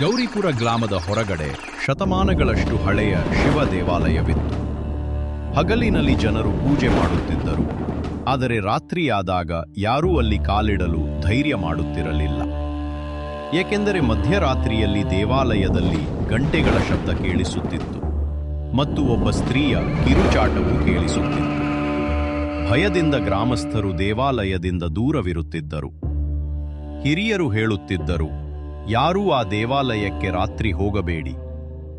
ಗೌರಿಪುರ ಗ್ರಾಮದ ಹೊರಗಡೆ ಶತಮಾನಗಳಷ್ಟು ಹಳೆಯ ಶಿವ ದೇವಾಲಯವಿತ್ತು. ಹಗಲಿನಲ್ಲಿ ಜನರು ಪೂಜೆ ಮಾಡುತ್ತಿದ್ದರು. ಆದರೆ ರಾತ್ರಿಯಾದಾಗ ಯಾರೂ ಅಲ್ಲಿ ಕಾಲಿಡಲು ಧೈರ್ಯ ಮಾಡುತ್ತಿರಲಿಲ್ಲ. ಏಕೆಂದರೆ ಮಧ್ಯರಾತ್ರಿಯಲ್ಲಿ ದೇವಾಲಯದಲ್ಲಿ ಗಂಟೆಗಳ ಶಬ್ದ ಕೇಳಿಸುತ್ತಿತ್ತು. ಮತ್ತು ಒಬ್ಬ ಸ್ತ್ರೀಯ ಕಿರುಚಾಟವೂ ಕೇಳಿಸುತ್ತಿತ್ತು. ಭಯದಿಂದ ಗ್ರಾಮಸ್ಥರು ದೇವಾಲಯದಿಂದ ದೂರವಿರುತ್ತಿದ್ದರು. ಹಿರಿಯರು ಹೇಳುತ್ತಿದ್ದರು ಯಾರೂ ಆ ದೇವಾಲಯಕ್ಕೆ ರಾತ್ರಿ ಹೋಗಬೇಡಿ.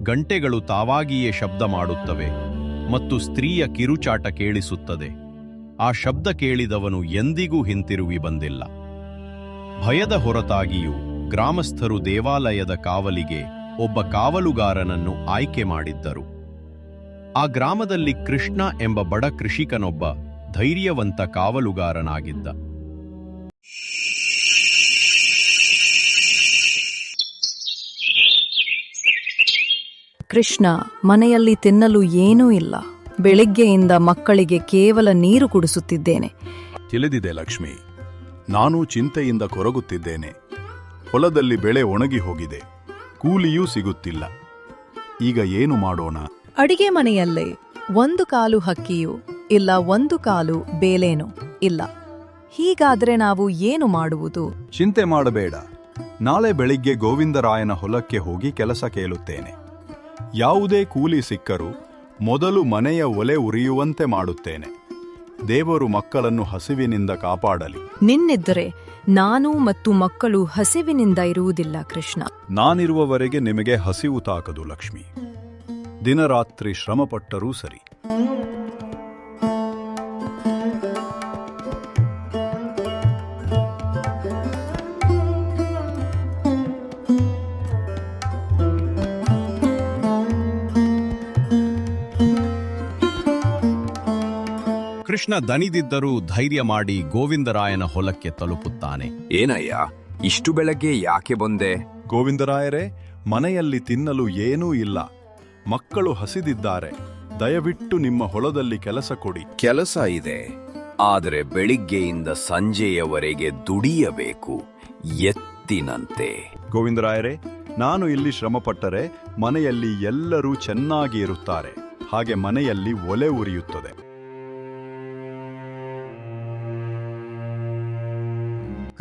ಗಂಟೆಗಳು ತಾವಾಗಿಯೇ ಶಬ್ದ ಮಾಡುತ್ತವೆ ಮತ್ತು ಸ್ತ್ರೀಯ ಕಿರುಚಾಟ ಕೇಳಿಸುತ್ತದೆ. ಆ ಶಬ್ದ ಕೇಳಿದವನು ಎಂದಿಗೂ ಹಿಂತಿರುಗಿ ಬಂದಿಲ್ಲ. ಭಯದ ಹೊರತಾಗಿಯೂ ಗ್ರಾಮಸ್ಥರು ದೇವಾಲಯದ ಕಾವಲಿಗೆ ಒಬ್ಬ ಕಾವಲುಗಾರನನ್ನು ಆಯ್ಕೆ ಮಾಡಿದ್ದರು. ಆ ಗ್ರಾಮದಲ್ಲಿ ಕೃಷ್ಣ ಎಂಬ ಬಡ ಕೃಷಿಕನೊಬ್ಬ ಧೈರ್ಯವಂತ ಕಾವಲುಗಾರನಾಗಿದ್ದ. ಕೃಷ್ಣ ಮನೆಯಲ್ಲಿ ತಿನ್ನಲು ಏನೂ ಇಲ್ಲ. ಬೆಳಿಗ್ಗೆಯಿಂದ ಮಕ್ಕಳಿಗೆ ಕೇವಲ ನೀರು ಕುಡಿಸುತ್ತಿದ್ದೇನೆ. ತಿಳಿದಿದೆ ಲಕ್ಷ್ಮಿ. ನಾನು ಚಿಂತೆಯಿಂದ ಕೊರಗುತ್ತಿದ್ದೇನೆ. ಹೊಲದಲ್ಲಿ ಬೆಳೆ ಒಣಗಿ ಹೋಗಿದೆ. ಕೂಲಿಯೂ ಸಿಗುತ್ತಿಲ್ಲ. ಈಗ ಏನು ಮಾಡೋಣ? ಅಡಿಗೆ ಮನೆಯಲ್ಲೇ ಒಂದು ಕಾಲು ಹಕ್ಕಿಯು ಇಲ್ಲ ಒಂದು ಕಾಲು ಬೇಲೇನು ಇಲ್ಲ. ಹೀಗಾದ್ರೆ ನಾವು ಏನು ಮಾಡುವುದು? ಚಿಂತೆ ಮಾಡಬೇಡ. ನಾಳೆ ಬೆಳಿಗ್ಗೆ ಗೋವಿಂದರಾಯನ ಹೊಲಕ್ಕೆ ಹೋಗಿ ಕೆಲಸ ಕೇಳುತ್ತೇನೆ. ಯಾವುದೇ ಕೂಲಿ ಸಿಕ್ಕರೂ ಮೊದಲು ಮನೆಯ ಒಲೆ ಉರಿಯುವಂತೆ ಮಾಡುತ್ತೇನೆ. ದೇವರು ಮಕ್ಕಳನ್ನು ಹಸಿವಿನಿಂದ ಕಾಪಾಡಲಿ. ನಿನ್ನಿದ್ದರೆ ನಾನು ಮತ್ತು ಮಕ್ಕಳು ಹಸಿವಿನಿಂದ ಇರುವುದಿಲ್ಲ ಕೃಷ್ಣ. ನಾನಿರುವವರೆಗೆ ನಿಮಗೆ ಹಸಿವು ತಾಕದು ಲಕ್ಷ್ಮಿ. ದಿನರಾತ್ರಿ ಶ್ರಮಪಟ್ಟರೂ ಸರಿ. ಕೃಷ್ಣ ದಣಿದಿದ್ದರೂ ಧೈರ್ಯ ಮಾಡಿ ಗೋವಿಂದರಾಯನ ಹೊಲಕ್ಕೆ ತಲುಪುತ್ತಾನೆ. ಏನಯ್ಯ? ಇಷ್ಟು ಬೆಳಗ್ಗೆ ಯಾಕೆ ಬಂದೆ? ಗೋವಿಂದರಾಯರೇ ಮನೆಯಲ್ಲಿ ತಿನ್ನಲು ಏನೂ ಇಲ್ಲ. ಮಕ್ಕಳು ಹಸಿದಿದ್ದಾರೆ. ದಯವಿಟ್ಟು ನಿಮ್ಮ ಹೊಲದಲ್ಲಿ ಕೆಲಸ ಕೊಡಿ. ಕೆಲಸ ಇದೆ. ಆದರೆ ಬೆಳಿಗ್ಗೆಯಿಂದ ಸಂಜೆಯವರೆಗೆ ದುಡಿಯಬೇಕು. ಎತ್ತಿನಂತೆ. ಗೋವಿಂದರಾಯರೇ ನಾನು ಇಲ್ಲಿ ಶ್ರಮಪಟ್ಟರೆ ಮನೆಯಲ್ಲಿ ಎಲ್ಲರೂ ಚೆನ್ನಾಗಿ ಇರುತ್ತಾರೆ. ಹಾಗೆ ಮನೆಯಲ್ಲಿ ಒಲೆ ಉರಿಯುತ್ತದೆ.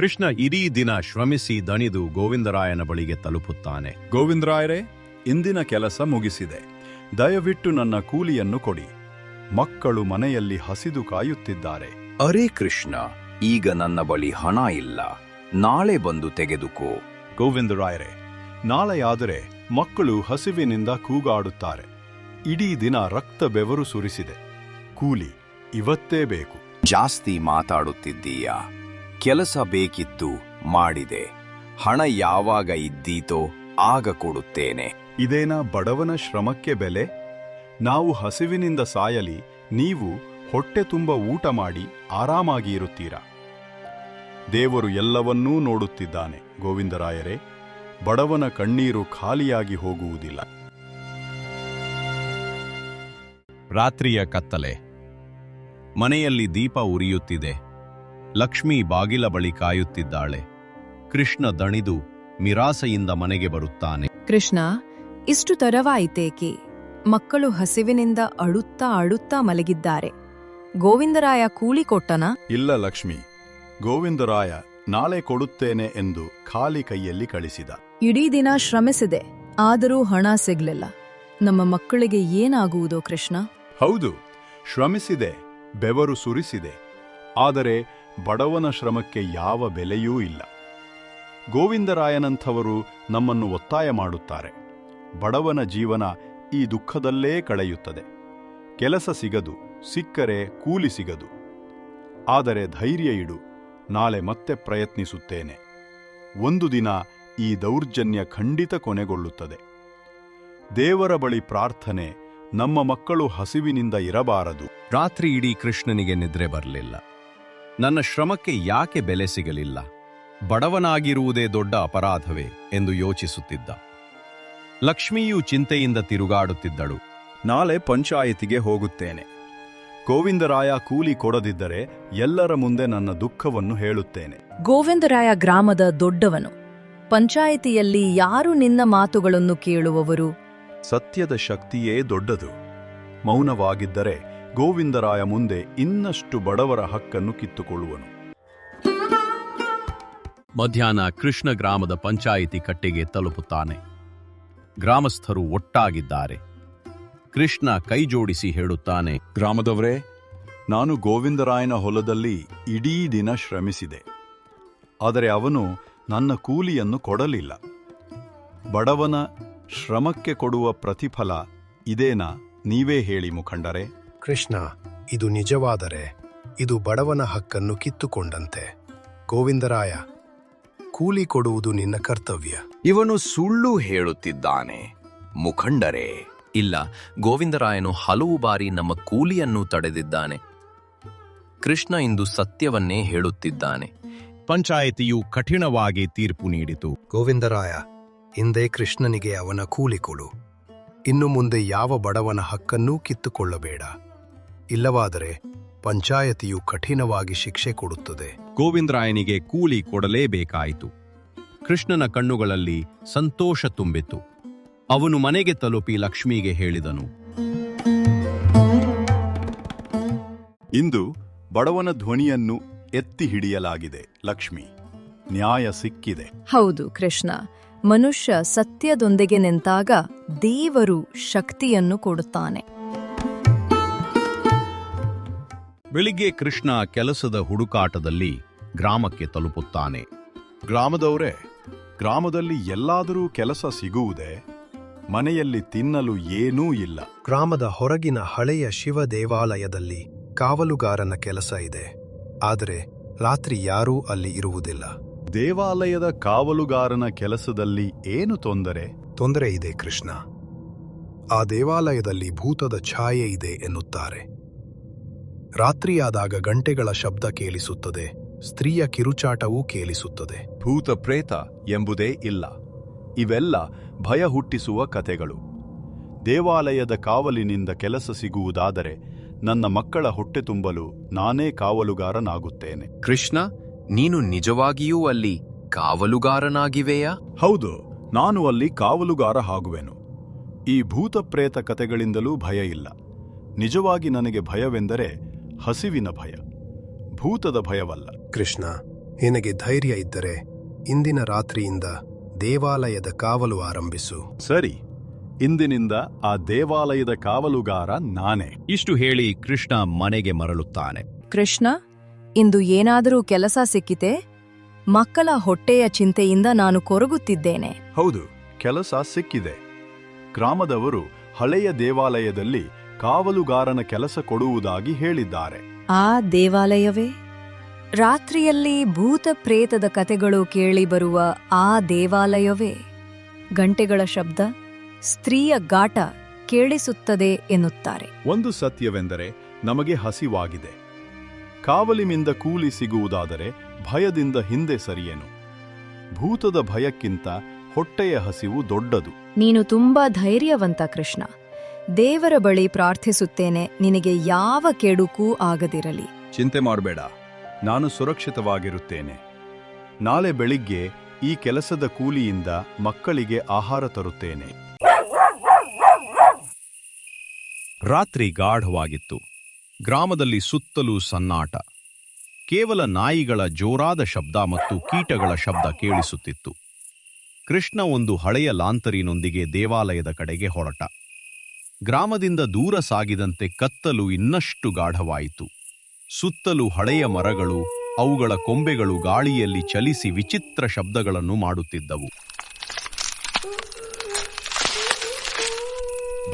ಕೃಷ್ಣ ಇಡೀ ದಿನ ಶ್ರಮಿಸಿ ದಣಿದು ಗೋವಿಂದರಾಯನ ಬಳಿಗೆ ತಲುಪುತ್ತಾನೆ. ಗೋವಿಂದರಾಯರೇ ಇಂದಿನ ಕೆಲಸ ಮುಗಿಸಿದೆ. ದಯವಿಟ್ಟು ನನ್ನ ಕೂಲಿಯನ್ನು ಕೊಡಿ. ಮಕ್ಕಳು ಮನೆಯಲ್ಲಿ ಹಸಿದು ಕಾಯುತ್ತಿದ್ದಾರೆ. ಅರೆ ಕೃಷ್ಣ ಈಗ ನನ್ನ ಬಳಿ ಹಣ ಇಲ್ಲ. ನಾಳೆ ಬಂದು ತೆಗೆದುಕೋ. ಗೋವಿಂದರಾಯರೇ ನಾಳೆಯಾದರೆ ಮಕ್ಕಳು ಹಸಿವಿನಿಂದ ಕೂಗಾಡುತ್ತಾರೆ. ಇಡೀ ದಿನ ರಕ್ತ ಬೆವರು ಸುರಿಸಿದೆ. ಕೂಲಿ ಇವತ್ತೇ ಬೇಕು. ಜಾಸ್ತಿ ಮಾತಾಡುತ್ತಿದ್ದೀಯಾ? ಕೆಲಸ ಬೇಕಿತ್ತು ಮಾಡಿದೆ. ಹಣ ಯಾವಾಗ ಇದ್ದೀತೋ ಆಗ ಕೊಡುತ್ತೇನೆ. ಇದೇನಾ ಬಡವನ ಶ್ರಮಕ್ಕೆ ಬೆಲೆ? ನಾವು ಹಸಿವಿನಿಂದ ಸಾಯಲಿ ನೀವು ಹೊಟ್ಟೆ ತುಂಬ ಊಟ ಮಾಡಿ ಆರಾಮಾಗಿ ಇರುತ್ತೀರಾ? ದೇವರು ಎಲ್ಲವನ್ನೂ ನೋಡುತ್ತಿದ್ದಾನೆ ಗೋವಿಂದರಾಯರೇ. ಬಡವನ ಕಣ್ಣೀರು ಖಾಲಿಯಾಗಿ ಹೋಗುವುದಿಲ್ಲ. ರಾತ್ರಿಯ ಕತ್ತಲೆ. ಮನೆಯಲ್ಲಿ ದೀಪ ಉರಿಯುತ್ತಿದೆ. ಲಕ್ಷ್ಮಿ ಬಾಗಿಲ ಬಳಿ ಕಾಯುತ್ತಿದ್ದಾಳೆ. ಕೃಷ್ಣ ದಣಿದು ಮಿರಾಸೆಯಿಂದ ಮನೆಗೆ ಬರುತ್ತಾನೆ. ಕೃಷ್ಣ ಇಷ್ಟು ತರವಾಯಿತೇಕೆ ಮಕ್ಕಳು ಹಸಿವಿನಿಂದ ಅಳುತ್ತಾ ಅಳುತ್ತಾ ಮಲಗಿದ್ದಾರೆ. ಗೋವಿಂದರಾಯ ಕೂಲಿ ಕೊಟ್ಟನ? ಇಲ್ಲ ಲಕ್ಷ್ಮಿ ಗೋವಿಂದರಾಯ ನಾಳೆ ಕೊಡುತ್ತೇನೆ ಎಂದು ಖಾಲಿ ಕೈಯಲ್ಲಿ ಕಳಿಸಿದ. ಇಡೀ ದಿನ ಶ್ರಮಿಸಿದೆ ಆದರೂ ಹಣ ಸಿಗ್ಲಿಲ್ಲ. ನಮ್ಮ ಮಕ್ಕಳಿಗೆ ಏನಾಗುವುದೋ ಕೃಷ್ಣ? ಹೌದು ಶ್ರಮಿಸಿದೆ ಬೆವರು ಸುರಿಸಿದೆ. ಆದರೆ ಬಡವನ ಶ್ರಮಕ್ಕೆ ಯಾವ ಬೆಲೆಯೂ ಇಲ್ಲ. ಗೋವಿಂದರಾಯನಂಥವರು ನಮ್ಮನ್ನು ಒತ್ತಾಯ ಮಾಡುತ್ತಾರೆ. ಬಡವನ ಜೀವನ ಈ ದುಃಖದಲ್ಲೇ ಕಳೆಯುತ್ತದೆ. ಕೆಲಸ ಸಿಗದು, ಸಿಕ್ಕರೆ ಕೂಲಿ ಸಿಗದು. ಆದರೆ ಧೈರ್ಯ ಇಡು, ನಾಳೆ ಮತ್ತೆ ಪ್ರಯತ್ನಿಸುತ್ತೇನೆ. ಒಂದು ದಿನ ಈ ದೌರ್ಜನ್ಯ ಖಂಡಿತ ಕೊನೆಗೊಳ್ಳುತ್ತದೆ. ದೇವರ ಬಳಿ ಪ್ರಾರ್ಥನೆ ನಮ್ಮ ಮಕ್ಕಳು ಹಸಿವಿನಿಂದ ಇರಬಾರದು. ರಾತ್ರಿ ಇಡೀ ಕೃಷ್ಣನಿಗೆ ನಿದ್ರೆ ಬರಲಿಲ್ಲ. ನನ್ನ ಶ್ರಮಕ್ಕೆ ಯಾಕೆ ಬೆಲೆ ಸಿಗಲಿಲ್ಲ? ಬಡವನಾಗಿರುವುದೇ ದೊಡ್ಡ ಅಪರಾಧವೇ ಎಂದು ಯೋಚಿಸುತ್ತಿದ್ದ. ಲಕ್ಷ್ಮಿಯು ಚಿಂತೆಯಿಂದ ತಿರುಗಾಡುತ್ತಿದ್ದಳು. ನಾಳೆ ಪಂಚಾಯಿತಿಗೆ ಹೋಗುತ್ತೇನೆ. ಗೋವಿಂದರಾಯ ಕೂಲಿ ಕೊಡದಿದ್ದರೆ ಎಲ್ಲರ ಮುಂದೆ ನನ್ನ ದುಃಖವನ್ನು ಹೇಳುತ್ತೇನೆ. ಗೋವಿಂದರಾಯ ಗ್ರಾಮದ ದೊಡ್ಡವನು. ಪಂಚಾಯಿತಿಯಲ್ಲಿ ಯಾರು ನಿನ್ನ ಮಾತುಗಳನ್ನು ಕೇಳುವವರು? ಸತ್ಯದ ಶಕ್ತಿಯೇ ದೊಡ್ಡದು. ಮೌನವಾಗಿದ್ದರೆ ಗೋವಿಂದರಾಯ ಮುಂದೆ ಇನ್ನಷ್ಟು ಬಡವರ ಹಕ್ಕನ್ನು ಕಿತ್ತುಕೊಳ್ಳುವನು. ಮಧ್ಯಾಹ್ನ ಕೃಷ್ಣ ಗ್ರಾಮದ ಪಂಚಾಯಿತಿ ಕಟ್ಟೆಗೆ ತಲುಪುತ್ತಾನೆ. ಗ್ರಾಮಸ್ಥರು ಒಟ್ಟಾಗಿದ್ದಾರೆ. ಕೃಷ್ಣ ಕೈಜೋಡಿಸಿ ಹೇಳುತ್ತಾನೆ ಗ್ರಾಮದವರೇ ನಾನು ಗೋವಿಂದರಾಯನ ಹೊಲದಲ್ಲಿ ಇಡೀ ದಿನ ಶ್ರಮಿಸಿದೆ. ಆದರೆ ಅವನು ನನ್ನ ಕೂಲಿಯನ್ನು ಕೊಡಲಿಲ್ಲ. ಬಡವನ ಶ್ರಮಕ್ಕೆ ಕೊಡುವ ಪ್ರತಿಫಲ ಇದೇನಾ ನೀವೇ ಹೇಳಿ ಮುಖಂಡರೇ. ಕೃಷ್ಣ ಇದು ನಿಜವಾದರೆ ಇದು ಬಡವನ ಹಕ್ಕನ್ನು ಕಿತ್ತುಕೊಂಡಂತೆ. ಗೋವಿಂದರಾಯ ಕೂಲಿ ಕೊಡುವುದು ನಿನ್ನ ಕರ್ತವ್ಯ. ಇವನು ಸುಳ್ಳು ಹೇಳುತ್ತಿದ್ದಾನೆ. ಮುಖಂಡರೇ. ಇಲ್ಲ ಗೋವಿಂದರಾಯನು ಹಲವು ಬಾರಿ ನಮ್ಮ ಕೂಲಿಯನ್ನು ತಡೆದಿದ್ದಾನೆ. ಕೃಷ್ಣ ಇಂದು ಸತ್ಯವನ್ನೇ ಹೇಳುತ್ತಿದ್ದಾನೆ. ಪಂಚಾಯಿತಿಯು ಕಠಿಣವಾಗಿ ತೀರ್ಪು ನೀಡಿತು. ಗೋವಿಂದರಾಯ ಹಿಂದೆ ಕೃಷ್ಣನಿಗೆ ಅವನ ಕೂಲಿ ಕೊಡು. ಇನ್ನು ಮುಂದೆ ಯಾವ ಬಡವನ ಹಕ್ಕನ್ನೂ ಕಿತ್ತುಕೊಳ್ಳಬೇಡ. ಇಲ್ಲವಾದರೆ ಪಂಚಾಯತಿಯು ಕಠಿಣವಾಗಿ ಶಿಕ್ಷೆ ಕೊಡುತ್ತದೆ. ಗೋವಿಂದರಾಯನಿಗೆ ಕೂಲಿ ಕೊಡಲೇಬೇಕಾಯಿತು. ಕೃಷ್ಣನ ಕಣ್ಣುಗಳಲ್ಲಿ ಸಂತೋಷ ತುಂಬಿತು. ಅವನು ಮನೆಗೆ ತಲುಪಿ ಲಕ್ಷ್ಮಿಗೆ ಹೇಳಿದನು. ಇಂದು ಬಡವನ ಧ್ವನಿಯನ್ನು ಎತ್ತಿ ಹಿಡಿಯಲಾಗಿದೆ ಲಕ್ಷ್ಮಿ. ನ್ಯಾಯ ಸಿಕ್ಕಿದೆ. ಹೌದು ಕೃಷ್ಣ. ಮನುಷ್ಯ ಸತ್ಯದೊಂದಿಗೆ ನಿಂತಾಗ ದೇವರು ಶಕ್ತಿಯನ್ನು ಕೊಡುತ್ತಾನೆ. ಬೆಳಿಗ್ಗೆ ಕೃಷ್ಣ ಕೆಲಸದ ಹುಡುಕಾಟದಲ್ಲಿ ಗ್ರಾಮಕ್ಕೆ ತಲುಪುತ್ತಾನೆ. ಗ್ರಾಮದವರೇ ಗ್ರಾಮದಲ್ಲಿ ಎಲ್ಲಾದರೂ ಕೆಲಸ ಸಿಗುವುದೇ? ಮನೆಯಲ್ಲಿ ತಿನ್ನಲು ಏನೂ ಇಲ್ಲ. ಗ್ರಾಮದ ಹೊರಗಿನ ಹಳೆಯ ಶಿವ ದೇವಾಲಯದಲ್ಲಿ ಕಾವಲುಗಾರನ ಕೆಲಸ ಇದೆ. ಆದರೆ ರಾತ್ರಿ ಯಾರೂ ಅಲ್ಲಿ ಇರುವುದಿಲ್ಲ. ದೇವಾಲಯದ ಕಾವಲುಗಾರನ ಕೆಲಸದಲ್ಲಿ ಏನು ತೊಂದರೆ? ತೊಂದರೆ ಇದೆ ಕೃಷ್ಣ. ಆ ದೇವಾಲಯದಲ್ಲಿ ಭೂತದ ಛಾಯೆ ಇದೆ ಎನ್ನುತ್ತಾರೆ. ರಾತ್ರಿಯಾದಾಗ ಗಂಟೆಗಳ ಶಬ್ದ ಕೇಳಿಸುತ್ತದೆ ಸ್ತ್ರೀಯ ಕಿರುಚಾಟವೂ ಕೇಳಿಸುತ್ತದೆ. ಭೂತ ಪ್ರೇತ ಎಂಬುದೇ ಇಲ್ಲ. ಇವೆಲ್ಲ ಭಯ ಹುಟ್ಟಿಸುವ ಕಥೆಗಳು. ದೇವಾಲಯದ ಕಾವಲಿನಿಂದ ಕೆಲಸ ಸಿಗುವುದಾದರೆ ನನ್ನ ಮಕ್ಕಳ ಹೊಟ್ಟೆ ತುಂಬಲು ನಾನೇ ಕಾವಲುಗಾರನಾಗುತ್ತೇನೆ. ಕೃಷ್ಣ ನೀನು ನಿಜವಾಗಿಯೂ ಅಲ್ಲಿ ಕಾವಲುಗಾರನಾಗಿವೆಯಾ? ಹೌದು ನಾನು ಅಲ್ಲಿ ಕಾವಲುಗಾರ ಆಗುವೆನು. ಈ ಭೂತ ಪ್ರೇತ ಕತೆಗಳಿಂದಲೂ ಭಯ ಇಲ್ಲ. ನಿಜವಾಗಿ ನನಗೆ ಭಯವೆಂದರೆ ಹಸಿವಿನ ಭಯ ಭೂತದ ಭಯವಲ್ಲ. ಕೃಷ್ಣ ನಿನಗೆ ಧೈರ್ಯ ಇದ್ದರೆ ಇಂದಿನ ರಾತ್ರಿಯಿಂದ ದೇವಾಲಯದ ಕಾವಲು ಆರಂಭಿಸು. ಸರಿ ಇಂದಿನಿಂದ ಆ ದೇವಾಲಯದ ಕಾವಲುಗಾರ ನಾನೇ. ಇಷ್ಟು ಹೇಳಿ ಕೃಷ್ಣ ಮನೆಗೆ ಮರಳುತ್ತಾನೆ. ಕೃಷ್ಣ ಇಂದು ಏನಾದರೂ ಕೆಲಸ ಸಿಕ್ಕಿತೆ? ಮಕ್ಕಳ ಹೊಟ್ಟೆಯ ಚಿಂತೆಯಿಂದ ನಾನು ಕೊರಗುತ್ತಿದ್ದೇನೆ. ಹೌದು ಕೆಲಸ ಸಿಕ್ಕಿದೆ. ಗ್ರಾಮದವರು ಹಳೆಯ ದೇವಾಲಯದಲ್ಲಿ ಕಾವಲುಗಾರನ ಕೆಲಸ ಕೊಡುವುದಾಗಿ ಹೇಳಿದ್ದಾರೆ. ಆ ದೇವಾಲಯವೇ ರಾತ್ರಿಯಲ್ಲಿ ಭೂತ ಪ್ರೇತದ ಕತೆಗಳು ಕೇಳಿಬರುವ ಆ ದೇವಾಲಯವೇ ಗಂಟೆಗಳ ಶಬ್ದ ಸ್ತ್ರೀಯ ಗಾಟ ಕೇಳಿಸುತ್ತದೆ ಎನ್ನುತ್ತಾರೆ. ಒಂದು ಸತ್ಯವೆಂದರೆ ನಮಗೆ ಹಸಿವಾಗಿದೆ. ಕಾವಲಿನಿಂದ ಕೂಲಿ ಸಿಗುವುದಾದರೆ ಭಯದಿಂದ ಹಿಂದೆ ಸರಿಯೇನು. ಭೂತದ ಭಯಕ್ಕಿಂತ ಹೊಟ್ಟೆಯ ಹಸಿವು ದೊಡ್ಡದು. ನೀನು ತುಂಬಾ ಧೈರ್ಯವಂತ ಕೃಷ್ಣ. ದೇವರ ಬಳಿ ಪ್ರಾರ್ಥಿಸುತ್ತೇನೆ, ನಿನಗೆ ಯಾವ ಕೆಡುಕೂ ಆಗದಿರಲಿ. ಚಿಂತೆ ಮಾಡಬೇಡ, ನಾನು ಸುರಕ್ಷಿತವಾಗಿರುತ್ತೇನೆ. ನಾಳೆ ಬೆಳಿಗ್ಗೆ ಈ ಕೆಲಸದ ಕೂಲಿಯಿಂದ ಮಕ್ಕಳಿಗೆ ಆಹಾರ ತರುತ್ತೇನೆ. ರಾತ್ರಿ ಗಾಢವಾಗಿತ್ತು. ಗ್ರಾಮದಲ್ಲಿ ಸುತ್ತಲೂ ಸನ್ನಾಟ. ಕೇವಲ ನಾಯಿಗಳ ಜೋರಾದ ಶಬ್ದ ಮತ್ತು ಕೀಟಗಳ ಶಬ್ದ ಕೇಳಿಸುತ್ತಿತ್ತು. ಕೃಷ್ಣ ಒಂದು ಹಳೆಯ ಲಾಂತರಿನೊಂದಿಗೆ ದೇವಾಲಯದ ಕಡೆಗೆ ಹೊರಟ. ಗ್ರಾಮದಿಂದ ದೂರ ಸಾಗಿದಂತೆ ಕತ್ತಲು ಇನ್ನಷ್ಟು ಗಾಢವಾಯಿತು. ಸುತ್ತಲೂ ಹಳೆಯ ಮರಗಳು, ಅವುಗಳ ಕೊಂಬೆಗಳು ಗಾಳಿಯಲ್ಲಿ ಚಲಿಸಿ ವಿಚಿತ್ರ ಶಬ್ದಗಳನ್ನು ಮಾಡುತ್ತಿದ್ದವು.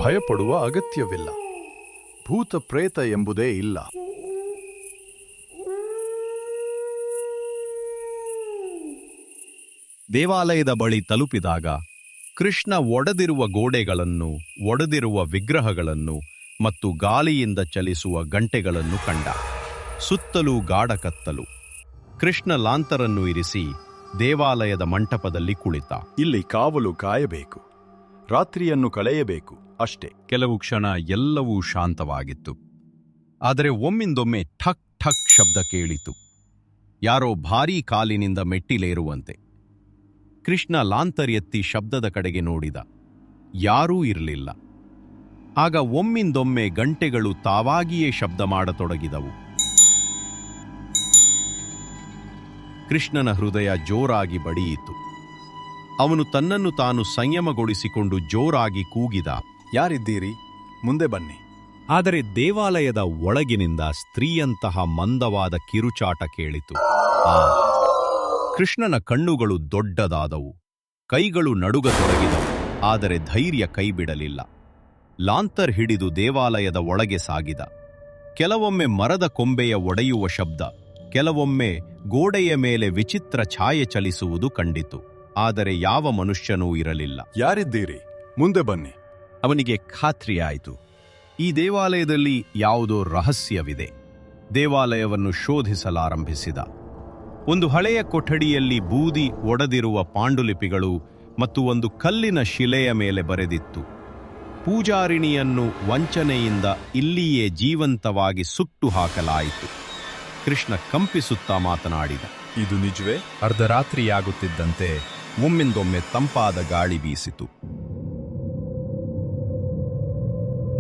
ಭಯಪಡುವ ಅಗತ್ಯವಿಲ್ಲ. ಭೂತ ಪ್ರೇತ ಎಂಬುದೇ ಇಲ್ಲ. ದೇವಾಲಯದ ಬಳಿ ತಲುಪಿದಾಗ ಕೃಷ್ಣ ಒಡೆದಿರುವ ಗೋಡೆಗಳನ್ನು ಒಡೆದಿರುವ ವಿಗ್ರಹಗಳನ್ನು ಮತ್ತು ಗಾಳಿಯಿಂದ ಚಲಿಸುವ ಗಂಟೆಗಳನ್ನು ಕಂಡ. ಸುತ್ತಲೂ ಗಾಢ ಕತ್ತಲು. ಕೃಷ್ಣ ಲಾಂತರನ್ನು ಇರಿಸಿ ದೇವಾಲಯದ ಮಂಟಪದಲ್ಲಿ ಕುಳಿತ. ಇಲ್ಲಿ ಕಾವಲು ಕಾಯಬೇಕು. ರಾತ್ರಿಯನ್ನು ಕಳೆಯಬೇಕು ಅಷ್ಟೇ. ಕೆಲವು ಕ್ಷಣ ಎಲ್ಲವೂ ಶಾಂತವಾಗಿತ್ತು. ಆದರೆ ಒಮ್ಮಿಂದೊಮ್ಮೆ ಠಕ್ ಠಕ್ ಶಬ್ದ ಕೇಳಿತು. ಯಾರೋ ಭಾರೀ ಕಾಲಿನಿಂದ ಮೆಟ್ಟಿಲೇರುವಂತೆ. ಕೃಷ್ಣ ಲಾಂತರ್ ಎತ್ತಿ ಶಬ್ದದ ಕಡೆಗೆ ನೋಡಿದ. ಯಾರೂ ಇರಲಿಲ್ಲ. ಆಗ ಒಮ್ಮಿಂದೊಮ್ಮೆ ಗಂಟೆಗಳು ತಾವಾಗಿಯೇ ಶಬ್ದ ಮಾಡತೊಡಗಿದವು. ಕೃಷ್ಣನ ಹೃದಯ ಜೋರಾಗಿ ಬಡಿಯಿತು. ಅವನು ತನ್ನನ್ನು ತಾನು ಸಂಯಮಗೊಳಿಸಿಕೊಂಡು ಜೋರಾಗಿ ಕೂಗಿದ. ಯಾರಿದ್ದೀರಿ? ಮುಂದೆ ಬನ್ನಿ. ಆದರೆ ದೇವಾಲಯದ ಒಳಗಿನಿಂದ ಸ್ತ್ರೀಯಂತಹ ಮಂದವಾದ ಕಿರುಚಾಟ ಕೇಳಿತು. ಆ ಕೃಷ್ಣನ ಕಣ್ಣುಗಳು ದೊಡ್ಡದಾದವು. ಕೈಗಳು ನಡುಗತೊಡಗಿದವು. ಆದರೆ ಧೈರ್ಯ ಕೈಬಿಡಲಿಲ್ಲ. ಲಾಂತರ್ ಹಿಡಿದು ದೇವಾಲಯದ ಒಳಗೆ ಸಾಗಿದ. ಕೆಲವೊಮ್ಮೆ ಮರದ ಕೊಂಬೆಯ ಒಡೆಯುವ ಶಬ್ದ ಕೆಲವೊಮ್ಮೆ ಗೋಡೆಯ ಮೇಲೆ ವಿಚಿತ್ರ ಛಾಯೆ ಚಲಿಸುವುದು ಕಂಡಿತು. ಆದರೆ ಯಾವ ಮನುಷ್ಯನೂ ಇರಲಿಲ್ಲ. ಯಾರಿದ್ದೀರಿ? ಮುಂದೆ ಬನ್ನಿ. ಅವನಿಗೆ ಖಾತ್ರಿಯಾಯಿತು ಈ ದೇವಾಲಯದಲ್ಲಿ ಯಾವುದೋ ರಹಸ್ಯವಿದೆ. ದೇವಾಲಯವನ್ನು ಶೋಧಿಸಲಾರಂಭಿಸಿದ. ಒಂದು ಹಳೆಯ ಕೊಠಡಿಯಲ್ಲಿ ಬೂದಿ ಒಡೆದಿರುವ ಪಾಂಡುಲಿಪಿಗಳು ಮತ್ತು ಒಂದು ಕಲ್ಲಿನ ಶಿಲೆಯ ಮೇಲೆ ಬರೆದಿತ್ತು, ಪೂಜಾರಿಣಿಯನ್ನು ವಂಚನೆಯಿಂದ ಇಲ್ಲಿಯೇ ಜೀವಂತವಾಗಿ ಸುಟ್ಟು ಹಾಕಲಾಯಿತು. ಕೃಷ್ಣ ಕಂಪಿಸುತ್ತಾ ಮಾತನಾಡಿದ, ಇದು ನಿಜವೇ? ಅರ್ಧರಾತ್ರಿಯಾಗುತ್ತಿದ್ದಂತೆ ಮುಮ್ಮಿಂದೊಮ್ಮೆ ತಂಪಾದ ಗಾಳಿ ಬೀಸಿತು.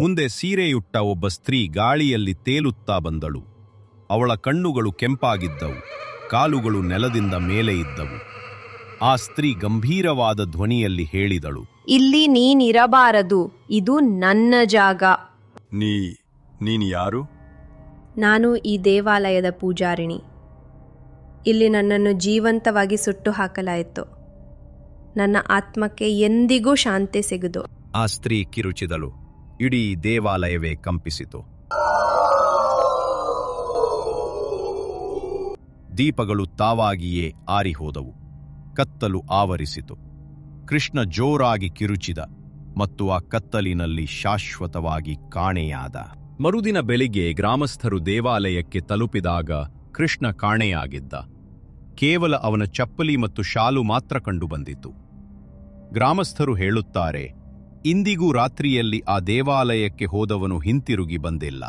ಮುಂದೆ ಸೀರೆಯುಟ್ಟ ಒಬ್ಬ ಸ್ತ್ರೀ ಗಾಳಿಯಲ್ಲಿ ತೇಲುತ್ತಾ ಬಂದಳು. ಅವಳ ಕಣ್ಣುಗಳು ಕೆಂಪಾಗಿದ್ದವು. ಕಾಲುಗಳು ನೆಲದಿಂದ ಮೇಲೆ ಇದ್ದವು. ಆ ಸ್ತ್ರೀ ಗಂಭೀರವಾದ ಧ್ವನಿಯಲ್ಲಿ ಹೇಳಿದಳು ಇಲ್ಲಿ ನೀನಿರಬಾರದು ಇದು ನನ್ನ ಜಾಗ. ನೀ ನೀನು ಯಾರು? ನಾನು ಈ ದೇವಾಲಯದ ಪೂಜಾರಿಣಿ. ಇಲ್ಲಿ ನನ್ನನ್ನು ಜೀವಂತವಾಗಿ ಸುಟ್ಟು ಹಾಕಲಾಯಿತು ನನ್ನ ಆತ್ಮಕ್ಕೆ ಎಂದಿಗೂ ಶಾಂತಿ ಸಿಗದು. ಆ ಸ್ತ್ರೀ ಕಿರುಚಿದಳು ಇಡೀ ದೇವಾಲಯವೇ ಕಂಪಿಸಿತು. ದೀಪಗಳು ತಾವಾಗಿಯೇ ಆರಿಹೋದವು, ಕತ್ತಲು ಆವರಿಸಿತು. ಕೃಷ್ಣ ಜೋರಾಗಿ ಕಿರುಚಿದ ಮತ್ತು ಆ ಕತ್ತಲಿನಲ್ಲಿ ಶಾಶ್ವತವಾಗಿ ಕಾಣೆಯಾದ. ಮರುದಿನ ಬೆಳಿಗ್ಗೆ ಗ್ರಾಮಸ್ಥರು ದೇವಾಲಯಕ್ಕೆ ತಲುಪಿದಾಗ ಕೃಷ್ಣ ಕಾಣೆಯಾಗಿದ್ದ. ಕೇವಲ ಅವನ ಚಪ್ಪಲಿ ಮತ್ತು ಶಾಲು ಮಾತ್ರ ಕಂಡುಬಂದಿತು ಗ್ರಾಮಸ್ಥರು ಹೇಳುತ್ತಾರೆ, ಇಂದಿಗೂ ರಾತ್ರಿಯಲ್ಲಿ ಆ ದೇವಾಲಯಕ್ಕೆ ಹೋದವನು ಹಿಂತಿರುಗಿ ಬಂದಿಲ್ಲ.